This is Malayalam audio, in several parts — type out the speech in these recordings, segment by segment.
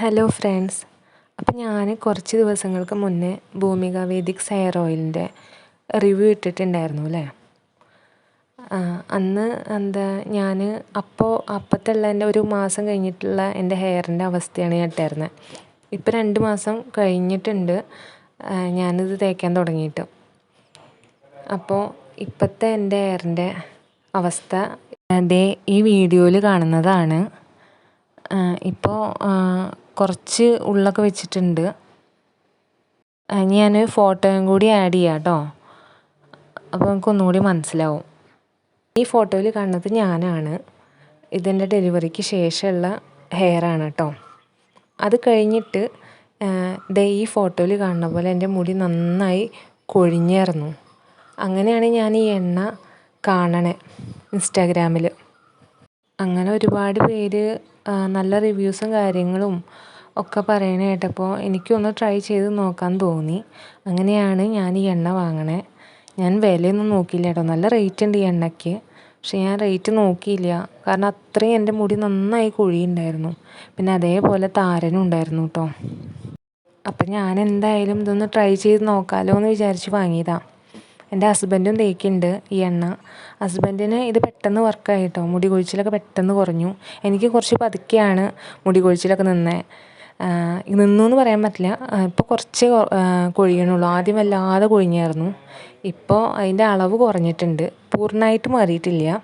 Hello friends. അപ്പം ഞാൻ കുറച്ച് ദിവസങ്ങൾക്ക് മുന്നേ ഭൂമിക വേദിക് ഹെയർ ഓയിലിന്റെ റിവ്യൂ ഇട്ടിട്ടുണ്ടായിരുന്നു അല്ലേ? അന്ന് എന്താ ഞാൻ അപ്പോൾ അപ്പോഴത്തുള്ള എന്റെ ഒരു മാസം കഴിഞ്ഞിട്ടുള്ള എന്റെ ഹെയറിന്റെ അവസ്ഥയാണ് ഞാൻ ഇട്ടായിരുന്നത് ഇപ്പം രണ്ട് മാസം കഴിഞ്ഞിട്ടുണ്ട്. ഞാനിത് തേക്കാൻ തുടങ്ങിയിട്ട്. അപ്പോൾ ഇപ്പോഴത്തെ എന്റെ ഹെയറിന്റെ അവസ്ഥ അതേ ഈ വീഡിയോയിൽ കാണുന്നതാണ്. ഇപ്പോൾ കുറച്ച് ഉള്ളൊക്കെ വെച്ചിട്ടുണ്ട്. ഇനി ഞാൻ ഫോട്ടോയും കൂടി ആഡ് ചെയ്യാം കേട്ടോ അപ്പോൾ നമുക്ക് ഒന്നുകൂടി മനസ്സിലാവും. ഈ ഫോട്ടോയിൽ കാണുന്നത് ഞാനാണ്. ഇതിന്റെ ഡെലിവറിക്ക് ശേഷമുള്ള ഹെയറാണ് കേട്ടോ അത് കഴിഞ്ഞിട്ട് ദേ ഈ ഫോട്ടോയിൽ കാണുന്ന പോലെ എന്റെ മുടി നന്നായി കൊഴിഞ്ഞായിരുന്നു അങ്ങനെയാണ് ഞാൻ ഈ എണ്ണ കാണണേ ഇൻസ്റ്റാഗ്രാമിൽ അങ്ങനെ ഒരുപാട് പേര് നല്ല റിവ്യൂസും കാര്യങ്ങളും ഒക്കെ പറയണ കേട്ടപ്പോൾ എനിക്കൊന്ന് ട്രൈ ചെയ്ത് നോക്കാൻ തോന്നി. അങ്ങനെയാണ് ഞാൻ ഈ എണ്ണ വാങ്ങണേ. ഞാൻ വിലയൊന്നും നോക്കിയില്ല കേട്ടോ. നല്ല റേറ്റ് ഉണ്ട് ഈ എണ്ണയ്ക്ക്. പക്ഷെ ഞാൻ റേറ്റ് നോക്കിയില്ല. കാരണം അത്രയും എന്റെ മുടി നന്നായി കൊഴിയുണ്ടായിരുന്നു പിന്നെ അതേപോലെ താരനും ഉണ്ടായിരുന്നു കേട്ടോ. അപ്പം ഞാൻ എന്തായാലും ഇതൊന്ന് ട്രൈ ചെയ്ത് നോക്കാമല്ലോ എന്ന് വിചാരിച്ച് വാങ്ങിയതാണ് എന്റെ ഹസ്ബൻഡും തേക്കുന്നുണ്ട് ഈ എണ്ണ. ഹസ്ബൻഡിന് ഇത് പെട്ടെന്ന് വർക്കായി കേട്ടോ മുടി കൊഴിച്ചിലൊക്കെ പെട്ടെന്ന് കുറഞ്ഞു. എനിക്ക് കുറച്ച് പതുക്കെയാണ് മുടി കൊഴിച്ചിലൊക്കെ നിന്നത് നിന്നു എന്ന് പറയാൻ പറ്റില്ല. ഇപ്പോൾ കുറച്ച് കൊഴിയണുള്ളൂ. ആദ്യം വല്ലാതെ കൊഴിഞ്ഞായിരുന്നു. ഇപ്പോൾ അതിന്റെ അളവ് കുറഞ്ഞിട്ടുണ്ട്. പൂർണമായിട്ട് മാറിയിട്ടില്ല.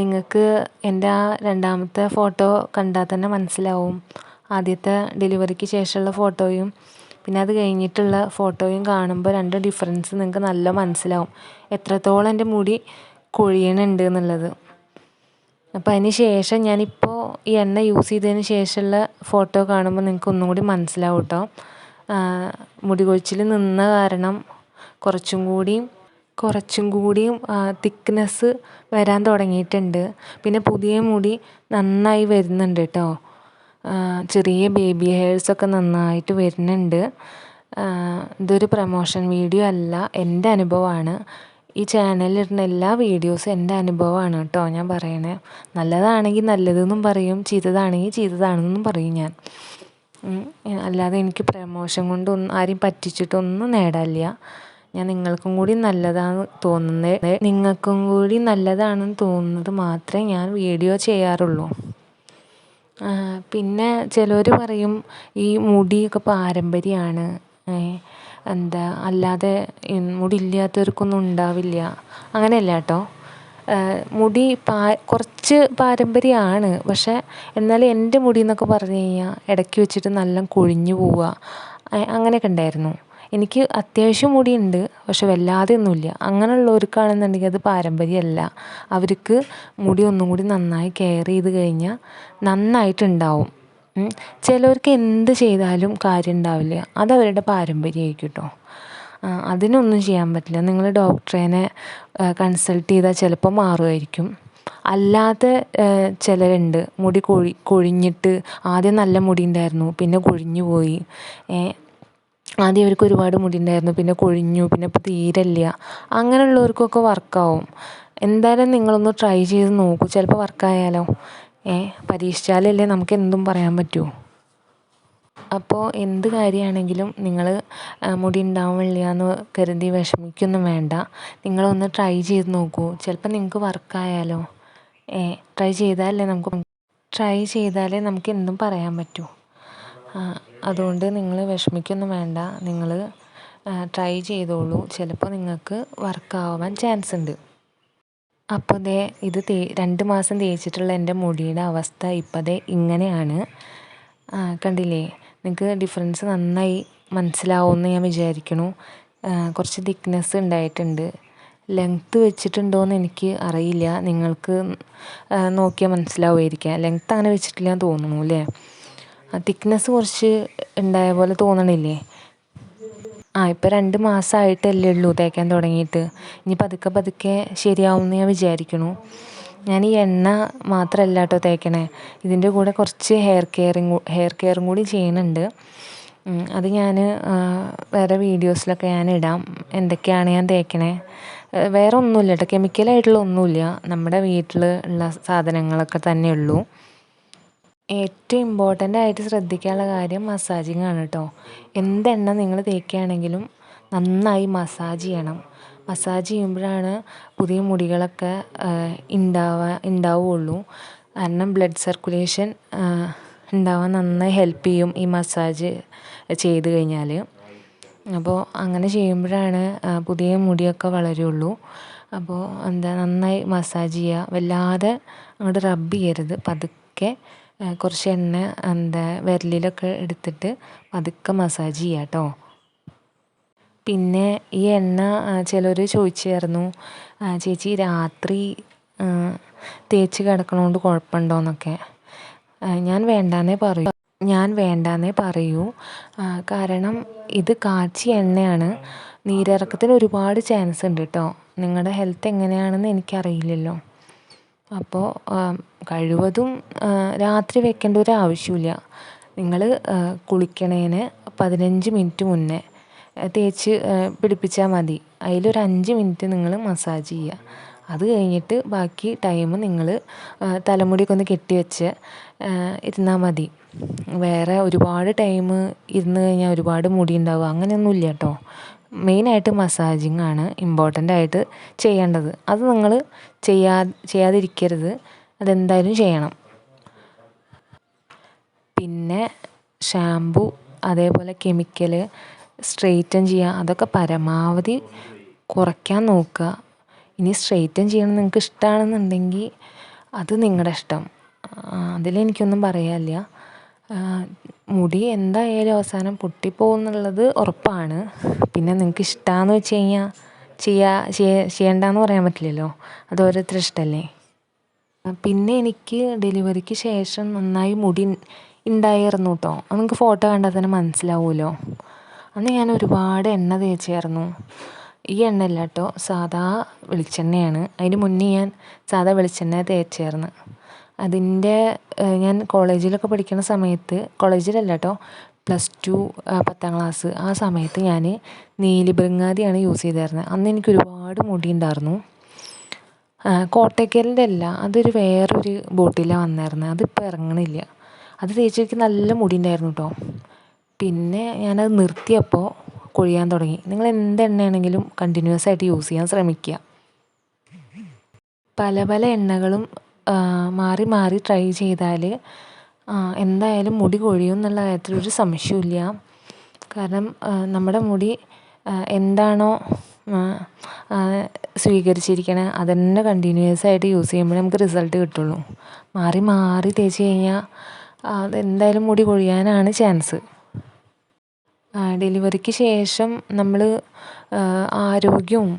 നിങ്ങൾക്ക് എന്റെ ആ രണ്ടാമത്തെ ഫോട്ടോ കണ്ടാൽ തന്നെ മനസ്സിലാവും. ആദ്യത്തെ ഡെലിവറിക്ക് ശേഷമുള്ള ഫോട്ടോയും പിന്നെ അത് കഴിഞ്ഞിട്ടുള്ള ഫോട്ടോയും കാണുമ്പോൾ രണ്ട് ഡിഫറൻസ് നിങ്ങൾക്ക് നല്ല മനസ്സിലാവും. എത്രത്തോളം എന്റെ മുടി കൊഴിയണുണ്ട് എന്നുള്ളത്. അപ്പോൾ അതിന് ശേഷം ഞാനിപ്പോൾ ഈ എണ്ണ യൂസ് ചെയ്തതിന് ശേഷമുള്ള ഫോട്ടോ കാണുമ്പോൾ നിങ്ങൾക്ക് ഒന്നും കൂടി മനസ്സിലാവും കേട്ടോ മുടി കൊഴിച്ചിൽ നിന്ന കാരണം കുറച്ചും കൂടിയും കുറച്ചും കൂടിയും തിക്നെസ് വരാൻ തുടങ്ങിയിട്ടുണ്ട്. പിന്നെ പുതിയ മുടി നന്നായി വരുന്നുണ്ട് കേട്ടോ ചെറിയ ബേബി ഹെയർസൊക്കെ നന്നായിട്ട് വരുന്നുണ്ട്. ഇതൊരു പ്രമോഷൻ വീഡിയോ അല്ല എന്റെ അനുഭവമാണ്. ഈ ചാനലിലിടുന്ന എല്ലാ വീഡിയോസും എന്റെ അനുഭവമാണ് കേട്ടോ ഞാൻ പറയണേ. നല്ലതാണെങ്കിൽ നല്ലതെന്നും പറയും ചീത്തതാണെങ്കിൽ ചീത്തതാണെന്നും പറയും ഞാൻ. അല്ലാതെ എനിക്ക് പ്രമോഷൻ കൊണ്ടൊന്നും ആരെയും പറ്റിച്ചിട്ടൊന്നും നേടാനില്ല ഞാൻ നിങ്ങൾക്കും കൂടി നല്ലതാണ് തോന്നുന്നത് നിങ്ങൾക്കും കൂടി നല്ലതാണെന്ന് തോന്നുന്നത് മാത്രമേ ഞാൻ വീഡിയോ ചെയ്യാറുള്ളൂ. പിന്നെ ചിലർ പറയും ഈ മുടിയൊക്കെ പാരമ്പര്യമാണ് എന്താ അല്ലാതെ മുടി ഇല്ലാത്തവർക്കൊന്നും ഉണ്ടാവില്ല. അങ്ങനെയല്ല കേട്ടോ. മുടി കുറച്ച് പാരമ്പര്യമാണ് പക്ഷേ എന്നാലും എന്റെ മുടി എന്നൊക്കെ പറഞ്ഞു കഴിഞ്ഞാൽ ഇടയ്ക്ക് വെച്ചിട്ട് നല്ല കൊഴിഞ്ഞു പോവുക. അങ്ങനെയൊക്കെ ഉണ്ടായിരുന്നു. എനിക്ക് അത്യാവശ്യം മുടിയുണ്ട് പക്ഷെ വല്ലാതെ ഒന്നുമില്ല അങ്ങനെയുള്ളവർക്കാണെന്നുണ്ടെങ്കിൽ അത് പാരമ്പര്യമല്ല. അവർക്ക് മുടി ഒന്നും കൂടി നന്നായി കെയർ ചെയ്ത് കഴിഞ്ഞാൽ നന്നായിട്ടുണ്ടാവും. ചിലവർക്ക് എന്ത് ചെയ്താലും കാര്യം ഉണ്ടാവില്ല. അത് അവരുടെ പാരമ്പര്യമായിരിക്കും കേട്ടോ അതിനൊന്നും ചെയ്യാൻ പറ്റില്ല. നിങ്ങൾ ഡോക്ടറേനെ കൺസൾട്ട് ചെയ്താൽ ചിലപ്പോൾ മാറുമായിരിക്കും. അല്ലാത്ത ചിലരുണ്ട്. മുടി കൊഴി കൊഴിഞ്ഞിട്ട് ആദ്യം നല്ല മുടി ഉണ്ടായിരുന്നു പിന്നെ കൊഴിഞ്ഞു പോയി ആദ്യം അവർക്ക് ഒരുപാട് മുടി ഉണ്ടായിരുന്നു പിന്നെ കൊഴിഞ്ഞു. പിന്നെ ഇപ്പോൾ തീരെ ഇല്ല അങ്ങനെയുള്ളവർക്കൊക്കെ വർക്കാവും. എന്തായാലും നിങ്ങളൊന്ന് ട്രൈ ചെയ്ത് നോക്കൂ. ചിലപ്പോൾ വർക്കായാലോ ഏ പരീക്ഷിച്ചാലല്ലേ നമുക്ക് എന്തും പറയാൻ പറ്റൂ. അപ്പോൾ എന്ത് കാര്യമാണെങ്കിലും നിങ്ങൾ മുടി ഉണ്ടാവില്ല എന്ന് കരുതി വിഷമിക്കൊന്നും വേണ്ട. നിങ്ങളൊന്ന് ട്രൈ ചെയ്ത് നോക്കൂ. ചിലപ്പോൾ നിങ്ങൾക്ക് വർക്കായാലോ ഏ ട്രൈ ചെയ്താലല്ലേ നമുക്ക് ട്രൈ ചെയ്താലേ നമുക്ക് എന്തും പറയാൻ പറ്റൂ. അതുകൊണ്ട് നിങ്ങൾ വിഷമിക്കൊന്നും വേണ്ട. നിങ്ങൾ ട്രൈ ചെയ്തോളൂ. ചിലപ്പോൾ നിങ്ങൾക്ക് വർക്കാവാൻ ചാൻസ് ഉണ്ട്. അപ്പോൾ ദേ ഇത് തേ രണ്ട് മാസം തേച്ചിട്ടുള്ള എന്റെ മുടിയുടെ അവസ്ഥ ഇപ്പോൾ ദേ ഇങ്ങനെയാണ്. കണ്ടില്ലേ? നിങ്ങൾക്ക് ഡിഫറൻസ് നന്നായി മനസ്സിലാവുമെന്ന് ഞാൻ വിചാരിക്കണു. കുറച്ച് തിക്നെസ് ഉണ്ടായിട്ടുണ്ട്. ലെങ്ത്ത് വെച്ചിട്ടുണ്ടോയെന്ന് എനിക്ക് അറിയില്ല. നിങ്ങൾക്ക് നോക്കിയാൽ മനസ്സിലാവുമായിരിക്കാം. ലെങ്ത്ത് അങ്ങനെ വെച്ചിട്ടില്ല എന്ന് തോന്നുന്നു അല്ലേ? തിക്നെസ് കുറച്ച് ഉണ്ടായ പോലെ തോന്നണില്ലേ? ആ ഇപ്പം രണ്ട് മാസമായിട്ടല്ലേ ഉള്ളൂ തേക്കാൻ തുടങ്ങിയിട്ട്. ഇനി പതുക്കെ പതുക്കെ ശരിയാവുമെന്ന് ഞാൻ വിചാരിക്കുന്നു ഞാൻ ഈ എണ്ണ മാത്രമല്ല കേട്ടോ തേക്കണേ. ഇതിന്റെ കൂടെ കുറച്ച് ഹെയർ കെയറിങ് ഹെയർ കെയറും കൂടി ചെയ്യുന്നുണ്ട്. അത് ഞാൻ വേറെ വീഡിയോസിലൊക്കെ ഞാൻ ഇടാം. എന്തൊക്കെയാണ് ഞാൻ തേക്കണേ? വേറെ ഒന്നുമില്ല കേട്ടോ കെമിക്കലായിട്ടുള്ള ഒന്നുമില്ല. നമ്മുടെ വീട്ടിൽ ഉള്ള സാധനങ്ങളൊക്കെ തന്നെ ഉള്ളൂ ഏറ്റവും ഇമ്പോർട്ടന്റ് ആയിട്ട് ശ്രദ്ധിക്കാനുള്ള കാര്യം മസാജിങ് ആണ് കേട്ടോ എന്തെണ്ണ നിങ്ങൾ തേക്കുകയാണെങ്കിലും നന്നായി മസാജ് ചെയ്യണം. മസാജ് ചെയ്യുമ്പോഴാണ് പുതിയ മുടികളൊക്കെ ഉണ്ടാവാ ഉണ്ടാവുകയുള്ളൂ കാരണം ബ്ലഡ് സർക്കുലേഷൻ ഉണ്ടാവാൻ നന്നായി ഹെൽപ്പ് ചെയ്യും ഈ മസാജ് ചെയ്ത് കഴിഞ്ഞാൽ അപ്പോൾ അങ്ങനെ ചെയ്യുമ്പോഴാണ് പുതിയ മുടിയൊക്കെ വളരുള്ളൂ. അപ്പോൾ എന്താ നന്നായി മസാജ് ചെയ്യുക വല്ലാതെ അങ്ങോട്ട് റബ്ബ് ചെയ്യരുത്. പതുക്കെ കുറച്ച് എണ്ണ എന്താ വിരലിലൊക്കെ എടുത്തിട്ട് പതുക്കെ മസാജ് ചെയ്യുക കേട്ടോ പിന്നെ ഈ എണ്ണ ചിലർ ചോദിച്ചായിരുന്നു ചേച്ചി രാത്രി തേച്ച് കിടക്കണോണ്ട് കുഴപ്പമുണ്ടോയെന്നൊക്കെ ഞാൻ വേണ്ടാന്നേ പറയൂ. ഞാൻ വേണ്ടാന്നേ പറയൂ. കാരണം ഇത് കാച്ചി എണ്ണയാണ്. നീരിറക്കത്തിന് ഒരുപാട് ചാൻസ് ഉണ്ട് കേട്ടോ നിങ്ങളുടെ ഹെൽത്ത് എങ്ങനെയാണെന്ന് എനിക്കറിയില്ലല്ലോ. അപ്പോൾ കഴിവതും രാത്രി വെക്കേണ്ട ഒരു ആവശ്യമില്ല നിങ്ങൾ കുളിക്കണതിന് പതിനഞ്ച് മിനിറ്റ് മുന്നേ തേച്ച് പിടിപ്പിച്ചാൽ മതി. അതിലൊരു അഞ്ച് മിനിറ്റ് നിങ്ങൾ മസാജ് ചെയ്യുക അത് കഴിഞ്ഞിട്ട് ബാക്കി ടൈം നിങ്ങൾ തലമുടിയൊക്കെ ഒന്ന് കെട്ടി വെച്ച് ഇരുന്നാൽ മതി. വേറെ ഒരുപാട് ടൈം ഇരുന്ന് കഴിഞ്ഞാൽ ഒരുപാട് മുടി ഉണ്ടാവുക. അങ്ങനെയൊന്നുമില്ല കേട്ടോ. മെയിനായിട്ട് മസാജിങ് ആണ് ഇമ്പോർട്ടന്റ് ആയിട്ട് ചെയ്യേണ്ടത്. അത് നിങ്ങൾ ചെയ്യാ ചെയ്യാതിരിക്കരുത്. അതെന്തായാലും ചെയ്യണം. പിന്നെ ഷാമ്പു അതേപോലെ കെമിക്കൽ സ്ട്രെയിറ്റൻ ചെയ്യുക. അതൊക്കെ പരമാവധി കുറയ്ക്കാൻ നോക്കുക. ഇനി സ്ട്രെയിറ്റൻ ചെയ്യണം നിങ്ങൾക്ക് ഇഷ്ടമാണെന്നുണ്ടെങ്കിൽ അത് നിങ്ങളുടെ ഇഷ്ടം. അതിലെനിക്കൊന്നും പറയാനില്ല. മുടി എന്തായാലും അവസാനം പൊട്ടിപ്പോവും എന്നുള്ളത് ഉറപ്പാണ്. പിന്നെ നിങ്ങൾക്ക് ഇഷ്ടമാണെന്ന് വെച്ച് കഴിഞ്ഞാൽ ചെയ്യുക ചെയ്യണ്ടെന്ന് പറയാൻ പറ്റില്ലല്ലോ. അത് ഓരോരുത്തരുടെ ഇഷ്ടമല്ലേ പിന്നെ എനിക്ക് ഡെലിവറിക്ക് ശേഷം നന്നായി മുടി ഉണ്ടായിരുന്നു കേട്ടോ അത് നിങ്ങൾക്ക് ഫോട്ടോ കണ്ടാൽ തന്നെ മനസ്സിലാവുമല്ലോ അന്ന് ഞാൻ ഒരുപാട് എണ്ണ തേച്ചായിരുന്നു. ഈ എണ്ണ അല്ല കേട്ടോ സാദാ വെളിച്ചെണ്ണയാണ്. അതിന് മുന്നേ ഞാൻ സാദാ വെളിച്ചെണ്ണ തേച്ചായിരുന്നു. അതിന്റെ ഞാൻ കോളേജിലൊക്കെ പഠിക്കുന്ന സമയത്ത് കോളേജിലല്ല കേട്ടോ പ്ലസ് ടു പത്താം ക്ലാസ് ആ സമയത്ത് ഞാൻ നീലി നീലിബൃങ്ങാതിയാണ് യൂസ് ചെയ്തിരുന്നത് അന്ന് എനിക്ക് ഒരുപാട് മുടി ഉണ്ടായിരുന്നു കോട്ടയ്ക്കലിന്റെ അല്ല അതൊരു വേറൊരു ബോട്ടിലാണ് വന്നായിരുന്നത് അതിപ്പോൾ ഇറങ്ങണില്ല. അത് തേച്ച് എനിക്ക് നല്ല മുടി ഉണ്ടായിരുന്നു കേട്ടോ പിന്നെ ഞാനത് നിർത്തിയപ്പോൾ കൊഴിയാൻ തുടങ്ങി. നിങ്ങൾ എന്ത് എണ്ണയാണെങ്കിലും കണ്ടിന്യൂസ് ആയിട്ട് യൂസ് ചെയ്യാൻ ശ്രമിക്കുക പല പല എണ്ണകളും മാറി മാറി ട്രൈ ചെയ്താൽ എന്തായാലും മുടി കൊഴിയും എന്നുള്ള കാര്യത്തിൽ ഒരു സംശയവുമില്ല. കാരണം നമ്മുടെ മുടി എന്താണോ സ്വീകരിച്ചിരിക്കണത് അത് തന്നെ കണ്ടിന്യൂസ് ആയിട്ട് യൂസ് ചെയ്യുമ്പോൾ നമുക്ക് റിസൾട്ട് കിട്ടുള്ളൂ. മാറി മാറി തേച്ച് കഴിഞ്ഞാൽ അത് എന്തായാലും മുടി കൊഴിയാനാണ് ചാൻസ് ഡെലിവറിക്ക് ശേഷം നമ്മൾ ആരോഗ്യവും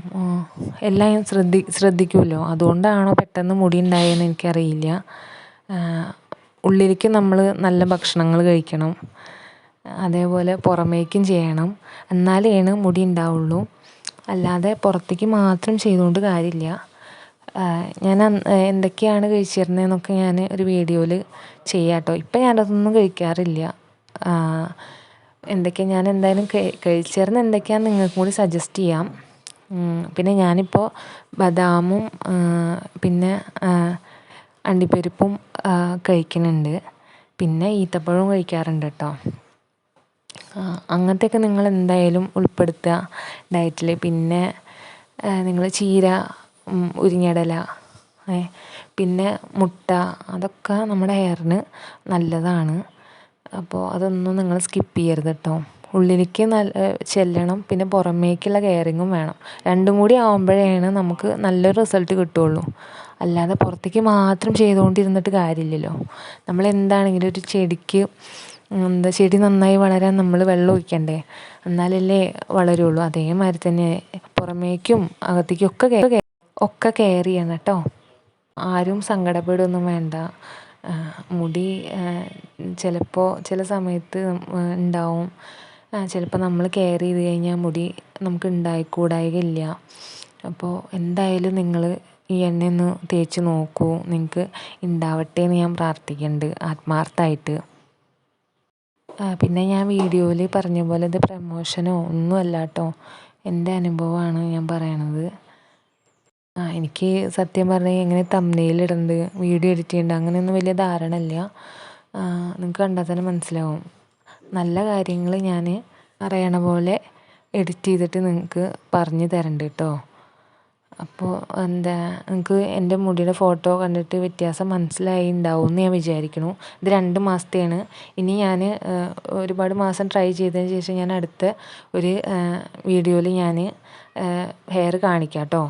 എല്ലാം ശ്രദ്ധി ശ്രദ്ധിക്കുമല്ലോ. അതുകൊണ്ടാണോ പെട്ടെന്ന് മുടി ഉണ്ടായതെന്ന് എനിക്കറിയില്ല ഉള്ളിലേക്ക് നമ്മൾ നല്ല ഭക്ഷണങ്ങൾ കഴിക്കണം. അതേപോലെ പുറമേക്കും ചെയ്യണം. എന്നാലാണ് മുടി ഉണ്ടാവുള്ളൂ. അല്ലാതെ പുറത്തേക്ക് മാത്രം ചെയ്തുകൊണ്ട് കാര്യമില്ല. ഞാൻ എന്തൊക്കെയാണ് കഴിച്ചിരുന്നതെന്നൊക്കെ ഞാൻ ഒരു വീഡിയോയിൽ ചെയ്യാം കേട്ടോ ഇപ്പം ഞാനതൊന്നും കഴിക്കാറില്ല. എന്തൊക്കെ ഞാൻ എന്തായാലും കഴിച്ചേർന്ന് എന്തൊക്കെയാണെന്ന് നിങ്ങൾക്കും കൂടി സജസ്റ്റ് ചെയ്യാം. പിന്നെ ഞാനിപ്പോൾ ബദാമും പിന്നെ അണ്ടിപ്പരിപ്പും കഴിക്കുന്നുണ്ട്. പിന്നെ ഈത്തപ്പഴവും കഴിക്കാറുണ്ട് കേട്ടോ. അങ്ങനത്തെയൊക്കെ നിങ്ങൾ എന്തായാലും ഉൾപ്പെടുത്തുക. ഡയറ്റിൽ പിന്നെ നിങ്ങൾ ചീര മുരിങ്ങയില പിന്നെ മുട്ട അതൊക്കെ നമ്മുടെ ഹെയറിന് നല്ലതാണ്. അപ്പോൾ അതൊന്നും നിങ്ങൾ സ്കിപ്പ് ചെയ്യരുത് കേട്ടോ ഉള്ളിലേക്ക് നല്ല ചെല്ലണം. പിന്നെ പുറമേക്കുള്ള കെയറിങ്ങും വേണം. രണ്ടും കൂടി ആകുമ്പോഴാണ് നമുക്ക് നല്ലൊരു റിസൾട്ട് കിട്ടുകയുള്ളൂ അല്ലാതെ പുറത്തേക്ക് മാത്രം ചെയ്തുകൊണ്ടിരുന്നിട്ട് കാര്യമില്ലല്ലോ. നമ്മൾ എന്താണെങ്കിലും ഒരു ചെടിക്ക് എന്താ ചെടി നന്നായി വളരാൻ നമ്മൾ വെള്ളം ഒഴിക്കണ്ടേ? എന്നാലല്ലേ വളരുള്ളൂ. അതേമാതിരി തന്നെ പുറമേക്കും അകത്തേക്കും ഒക്കെ ഒക്കെ കെയർ ചെയ്യണം കേട്ടോ ആരും സങ്കടപ്പെടുകയൊന്നും വേണ്ട. മുടി ചിലപ്പോൾ ചില സമയത്ത് ഉണ്ടാവും ചിലപ്പോൾ നമ്മൾ കെയർ ചെയ്ത് കഴിഞ്ഞാൽ മുടി നമുക്ക് ഉണ്ടായിക്കൂടായികയില്ല അപ്പോൾ എന്തായാലും നിങ്ങൾ ഈ എണ്ണ ഒന്ന് തേച്ച് നോക്കൂ. നിങ്ങൾക്ക് ഉണ്ടാവട്ടെ എന്ന് ഞാൻ പ്രാർത്ഥിക്കുന്നുണ്ട് ആത്മാർത്ഥമായിട്ട് പിന്നെ ഞാൻ വീഡിയോയിൽ പറഞ്ഞ പോലെ ഇത് പ്രമോഷനോ ഒന്നുമല്ല കേട്ടോ എന്റെ അനുഭവമാണ് ഞാൻ പറയണത്. ആ എനിക്ക് സത്യം പറഞ്ഞാൽ എങ്ങനെ തമ്മിൽ ഇടേണ്ടത് വീഡിയോ എഡിറ്റ് ചെയ്യേണ്ടത് അങ്ങനെയൊന്നും വലിയ ധാരണ ഇല്ല നിങ്ങൾക്ക് കണ്ടാൽ തന്നെ മനസ്സിലാവും. നല്ല കാര്യങ്ങൾ ഞാൻ അറിയണ പോലെ എഡിറ്റ് ചെയ്തിട്ട് നിങ്ങൾക്ക് പറഞ്ഞു തരണ്ട് കേട്ടോ അപ്പോൾ എന്താ നിങ്ങൾക്ക് എന്റെ മുടിയുടെ ഫോട്ടോ കണ്ടിട്ട് വ്യത്യാസം മനസ്സിലായി ഉണ്ടാവും എന്ന് ഞാൻ വിചാരിക്കുന്നു ഇത് രണ്ട് മാസത്തെയാണ്. ഇനി ഞാൻ ഒരുപാട് മാസം ട്രൈ ചെയ്തതിന് ശേഷം ഞാൻ അടുത്ത ഒരു വീഡിയോയിൽ ഞാൻ ഹെയർ കാണിക്കാം കേട്ടോ